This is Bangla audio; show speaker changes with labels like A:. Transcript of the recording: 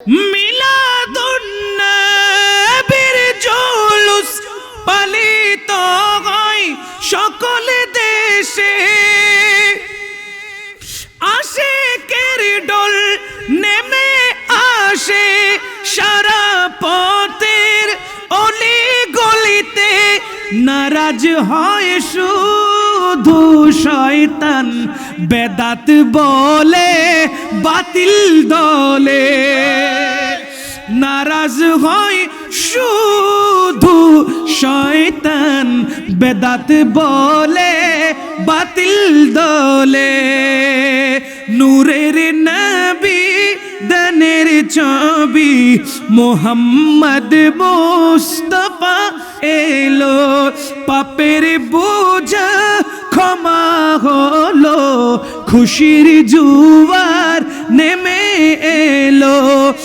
A: মিলাদুন্নবীর জুলুস পালিত হয় দেশে। নেমে আসে সারা গলিতে। নারাজ হয় শুধু শয়তান বেদাত বলে, বাতিল দলে। নারাজ হয় শুধু শয়তান বেদাত বলে, বাতিল দলে। নূরের নবী, দনের ছবি, মোহাম্মদ মুস্তফা এলো। পাপের বোঝা খুশির জুয়ার নেমে এলো।